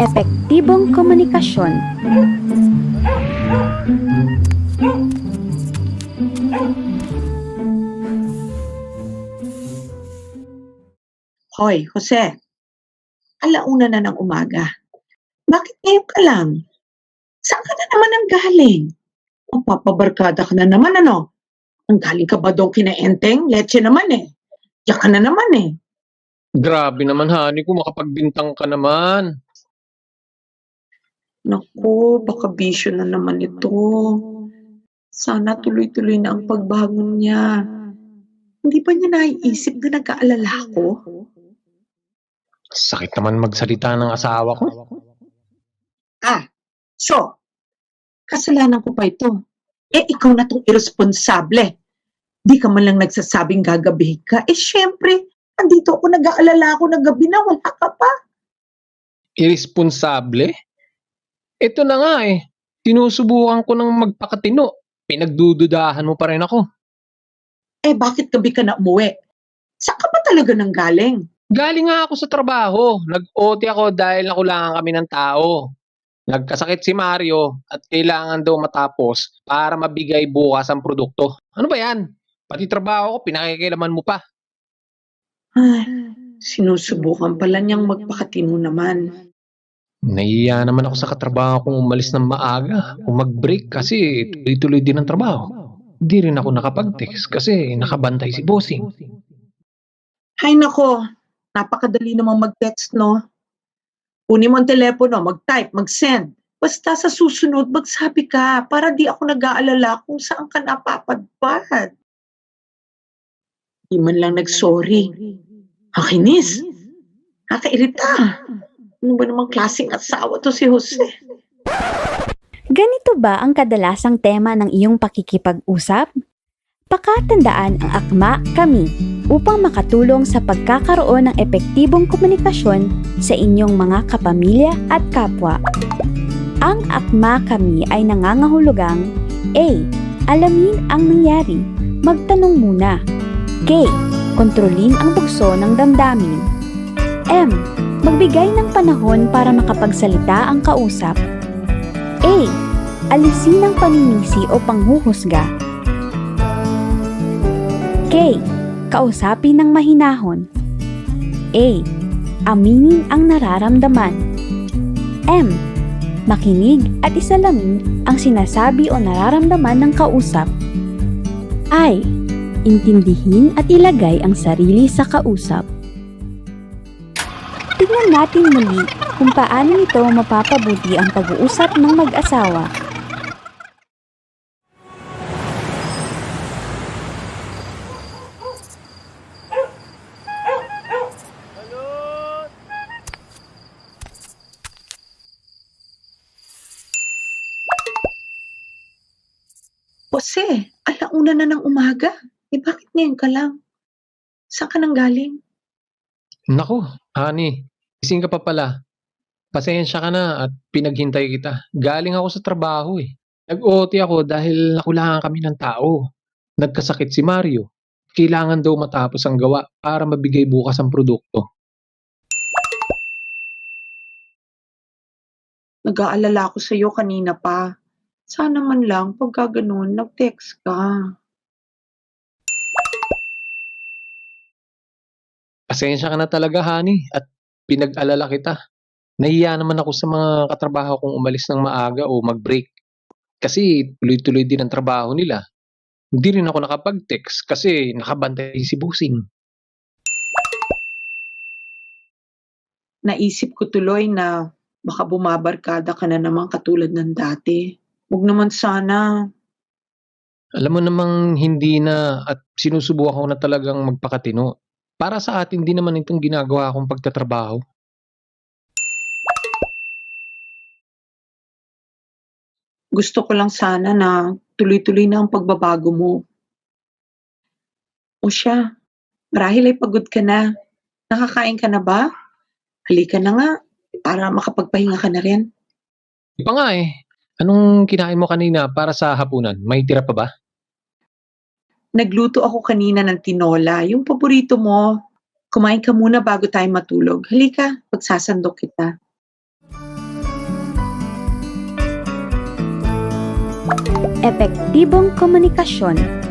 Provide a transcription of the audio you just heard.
Epektibong komunikasyon. Hoy, Jose. Alauna na ng umaga. Bakit ngayon ka lang? Saan ka na naman ang galing? Mapapabarkada ka na naman, ano? Ang galing ka ba doon kina Enteng? Leche naman eh. Diyan ka na naman eh. Grabe naman, honey, kung makapagbintang ka naman. Naku, baka bisyo na naman ito. Sana tuloy-tuloy na ang pagbangon niya. Hindi ba niya naiisip na nag-aalala ko? Sakit naman magsalita ng asawa ko. Ah, so, kasalanan ko pa ito. Eh, ikaw na tong irresponsable. Di ka man lang nagsasabing gagabihin ka. Eh, syempre, andito ako nag-aalala ako ng gabi na wala ka pa. Irresponsable? Ito na nga eh. Sinusubukan ko ng magpakatino. Pinagdududahan mo pa rin ako. Eh, bakit gabi ka na umuwi? Saan ka ba talaga nang galing? Galing nga ako sa trabaho. Nag-OT ako dahil nakulangan kami ng tao. Nagkasakit si Mario at kailangan daw matapos para mabigay bukas ang produkto. Ano ba yan? Pati trabaho ko, pinakikilaman mo pa. Ay, sinusubukan pala niyang magpakatino naman. Nahiya naman ako sa katrabaho kong umalis ng maaga o mag-break kasi tuloy-tuloy din ang trabaho. Di rin ako nakapag-text kasi nakabantay si Bossing. Hay nako, napakadali namang mag-text, no? Kunin mo ang telepono, mag-type, mag-send. Basta sa susunod, magsabi ka para di ako nag-aalala kung saan ka napapadpad. Di man lang nag-sorry. Hakinis. Nakairita. Ano ba namang klaseng asawa to si Jose? Ganito ba ang kadalasang tema ng iyong pakikipag-usap? Pakatandaan ang akma kami upang makatulong sa pagkakaroon ng epektibong komunikasyon sa inyong mga kapamilya at kapwa. Ang akma kami ay nangangahulugang A. Alamin ang nangyari. Magtanong muna. K. Kontrolin ang bukso ng damdamin. M. Magbigay ng panahon para makapagsalita ang kausap. A. Alisin ang paninisi o panghuhusga. K. Kausapin ng mahinahon. A. Aminin ang nararamdaman. M. Makinig at isalamin ang sinasabi o nararamdaman ng kausap. I. Intindihin at ilagay ang sarili sa kausap. Tingnan natin muli kung paano nito mapapabuti ang pag-uusap ng mag-asawa. Jose, alauna na ng umaga. Eh bakit ngayon ka lang? Saan ka nang galing? Nako, honey, gising ka pa pala. Pasensya ka na at pinaghintay kita. Galing ako sa trabaho eh. Nag-OT ako dahil nakulangan kami ng tao. Nagkasakit si Mario. Kailangan daw matapos ang gawa para mabigay bukas ang produkto. Nag-aalala ako sa iyo kanina pa. Sana man lang pagka ganun, nag-text ka. Pasensya ka na talaga, honey, at pinag-alala kita. Nahiya naman ako sa mga katrabaho kong umalis ng maaga o mag-break. Kasi tuloy-tuloy din ang trabaho nila. Hindi rin ako nakapag-text kasi nakabantay si Busing. Naisip ko tuloy na baka bumabarkada ka na naman katulad ng dati. Huwag naman sana. Alam mo namang hindi na at sinusubukan ko na talagang magpakatino. Para sa atin din naman itong ginagawa kong pagtatrabaho. Gusto ko lang sana na tuloy-tuloy na ang pagbabago mo. O siya, marahil ay pagod ka na. Nakakain ka na ba? Halika na nga, para makapagpahinga ka na rin. Di pa nga eh. Anong kinain mo kanina para sa hapunan? May tira pa ba? Nagluto ako kanina ng tinola, yung paborito mo. Kumain ka muna bago tayo matulog. Halika, pagsasandok kita. Epektibong komunikasyon